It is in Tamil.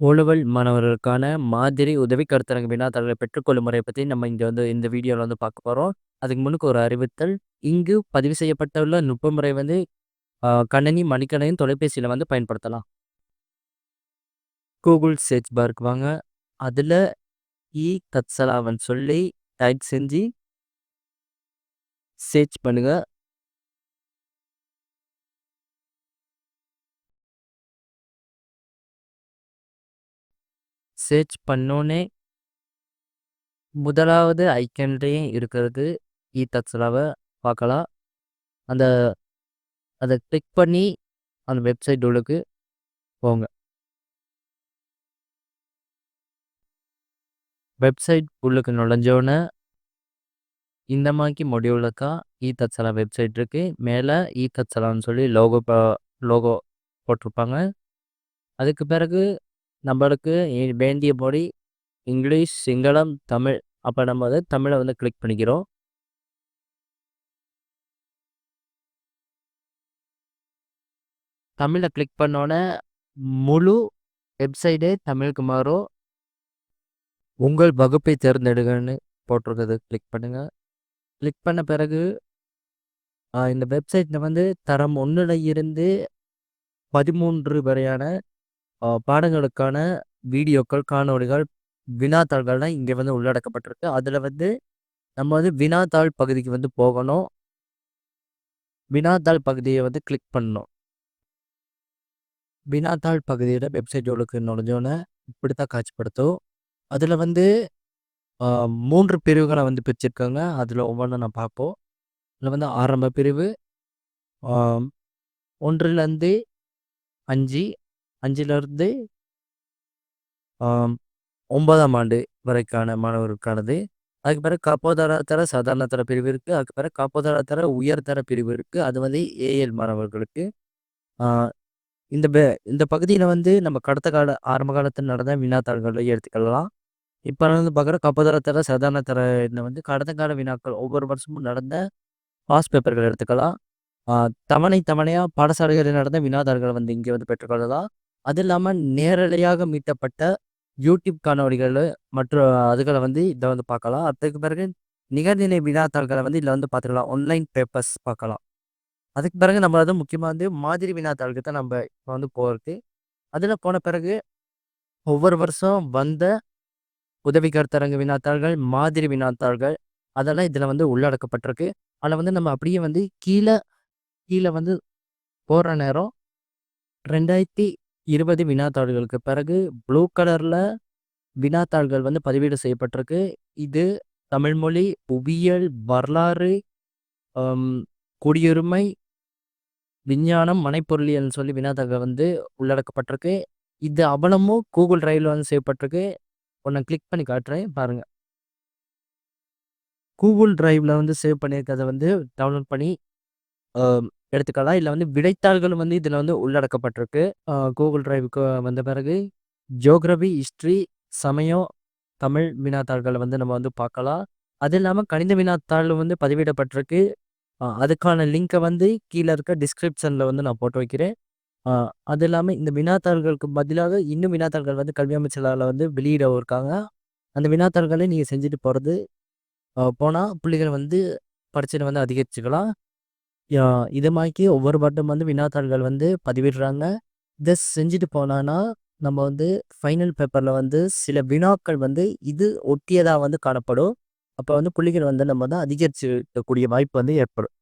ஓலெவல் மாணவர்களுக்கான மாதிரி உதவி கருத்தரங்க வினாத்தாளர்களை பெற்றுக்கொள்ளும் முறையை பற்றி நம்ம இங்கே வந்து இந்த வீடியோவில் வந்து பார்க்க போகிறோம் அதுக்கு முன்னுக்கு ஒரு அறிவித்தல். இங்கு பதிவு செய்யப்பட்டுள்ள நுட்ப முறை வந்து கணினி, மடிக்கணினி, தொலைபேசியில் வந்து பயன்படுத்தலாம். கூகுள் சர்ச் பாருக்கு வாங்க. அதில் இ தத்சலாவன் சொல்லி டைப் செஞ்சு சர்ச் பண்ணுங்கள் சர்ச் பண்ணோனே முதலாவது ஐக்கன்லேயும் இருக்கிறது e இ தக்ஸலாவை பார்க்கலாம். அந்த அதை கிளிக் பண்ணி அந்த வெப்சைட் உள்ளுக்கு போங்க. வெப்சைட் உள்ளுக்கு நுழைஞ்சோனே இந்த மாதிரி மொடியூலுக்கா இ தச்சலா வெப்சைட் இருக்கு. மேலே e இ தச்சலான்னு சொல்லி லோகோ ப லோகோ போட்டிருப்பாங்க. அதுக்கு பிறகு நம்மளுக்கு இ வேண்டிய மொழி இங்கிலீஷ், சிங்களம், தமிழ். அப்போ நம்ம வந்து தமிழை வந்து கிளிக் பண்ணிக்கிறோம். தமிழை கிளிக் பண்ணோன்னே முழு வெப்சைட்டே தமிழுக்கு மாறும். உங்கள் வகுப்பை தேர்ந்தெடுங்கன்னு போட்டிருக்கிறது கிளிக் பண்ணுங்கள் கிளிக் பண்ண பிறகு இந்த வெப்சைட்டில் வந்து தரம் ஒன்றில் இருந்து 13 வரையான பாடங்களுக்கான வீடியோக்கள், காணொளிகள், வினாத்தாள்கள்லாம் இங்கே வந்து உள்ளடக்கப்பட்டிருக்கு. அதில் வந்து நம்ம வந்து வினாத்தாள் பகுதிக்கு வந்து போகணும். வினாத்தாள் பகுதியை வந்து கிளிக் பண்ணணும். வினாத்தாள் பகுதியில் வெப்சைட் உங்களுக்கு நுழைஞ்சோன்னே இப்படி இப்படித்தான் காட்சிப்படுத்தும். அதில் வந்து மூன்று பிரிவுகளை வந்து பிரிச்சிருக்காங்க. அதில் ஒவ்வொன்றும் நான் பார்ப்போம். இதில் வந்து ஆரம்ப பிரிவு. ஒன்றுலேருந்து அஞ்சு அஞ்சிலிருந்து ஒன்பதாம் ஆண்டு வரைக்கான மாணவர்களுக்கானது. அதுக்கு பிறகு காப்போதாரத்தர தர, சாதாரண தர பிரிவு இருக்குது அதுக்கு பிறகு காப்போதாரத்தர தர, உயர்தர பிரிவு இருக்குது அது வந்து ஏஎல் மாணவர்களுக்கு. இந்த இந்த பகுதியில் வந்து நம்ம கடந்த கால ஆரம்ப காலத்தில் நடந்த வினாத்தாள்களை எடுத்துக்கலாம். இப்போ வந்து பார்க்குற காப்போதர தர, சாதாரண தர வந்து கடந்த கால வினாக்கள் ஒவ்வொரு வருஷமும் நடந்த பாஸ் பேப்பர்கள் எடுத்துக்கலாம். தவணை தவணையாக பாடசாலைகளில் நடந்த வினாதாரர்கள் வந்து இங்கே வந்து பெற்றுக்கொள்ளலாம். அது இல்லாமல் நேரலையாக மீட்டப்பட்ட யூடியூப் காணொலிகள் மற்றும் அதுகளை வந்து இதை வந்து பார்க்கலாம். அதுக்கு பிறகு நிகர்நிலை வினாத்தாள்களை வந்து இதில் வந்து பார்த்துக்கலாம். ஆன்லைன் பேப்பர்ஸ் பார்க்கலாம். அதுக்கு பிறகு நம்ம வந்து முக்கியமாக வந்து மாதிரி வினாத்தாளுக்கு தான் நம்ம இப்போ வந்து போகிறது அதில் போன பிறகு ஒவ்வொரு வருஷம் வந்த உதவி கருத்தரங்கு வினாத்தாள்கள், மாதிரி வினாத்தாள்கள் அதெல்லாம் இதில் வந்து உள்ளடக்கப்பட்டிருக்கு. அதில் வந்து நம்ம அப்படியே வந்து கீழே கீழே வந்து போகிற நேரம் ரெண்டாயிரத்தி இருபது வினாத்தாள்களுக்கு பிறகு ப்ளூ கலர்ல வினாத்தாள்கள் வந்து பதிவீடு செய்யப்பட்டிருக்கு. இது தமிழ்மொழி புவியியல், வரலாறு, குடியுரிமை, விஞ்ஞானம், மனைப்பொருளியல்னு சொல்லி வினாத்தாள்கள் வந்து உள்ளடக்கப்பட்டிருக்கு. இது அவலமும் கூகுள் டிரைவ்ல வந்து செய்யப்பட்டிருக்கு. ஒன்று கிளிக் பண்ணி காட்டுறேன் பாருங்க. கூகுள் டிரைவ்ல வந்து சேவ் பண்ணியிருக்கிறத வந்து டவுன்லோட் பண்ணி எடுத்துக்கலாம். இல்லை வந்து விடைத்தாள்களும் வந்து இதில் வந்து உள்ளடக்கப்பட்டிருக்கு. கூகுள் டிரைவுக்கு வந்த பிறகு ஜியோகிராஃபி, ஹிஸ்ட்ரி சமயம், தமிழ் வினாத்தாள்களை வந்து நம்ம வந்து பார்க்கலாம். அது இல்லாமல் கணித வினாத்தாள் வந்து பதிவிடப்பட்டிருக்கு. அதுக்கான லிங்க்கை வந்து கீழே இருக்க டிஸ்கிரிப்ஷனில் வந்து நான் போட்டு வைக்கிறேன். அது இல்லாமல் இந்த வினாத்தாள்களுக்கு பதிலாக இன்னும் வினாத்தாள்கள் வந்து கல்வி அமைச்சரால வந்து வெளியிட இருக்காங்க. அந்த வினாத்தாள்களை நீங்கள் செஞ்சுட்டு போகிறது போனால் பிள்ளைகள் வந்து படிச்சுட்டு வந்து அதிகரிச்சுக்கலாம். இது மாரிக்கு ஒவ்வொரு வருடம் வந்து வினாத்தாள்கள் வந்து பதிவிடுறாங்க. இதை செஞ்சுட்டு போனான்னா நம்ம வந்து ஃபைனல் பேப்பரில் வந்து சில வினாக்கள் வந்து இது ஒட்டியதாக வந்து காணப்படும். அப்போ வந்து புள்ளிகள் வந்து நம்ம வந்து அதிகரிச்சுக்கக்கூடிய வாய்ப்பு வந்து ஏற்படும்.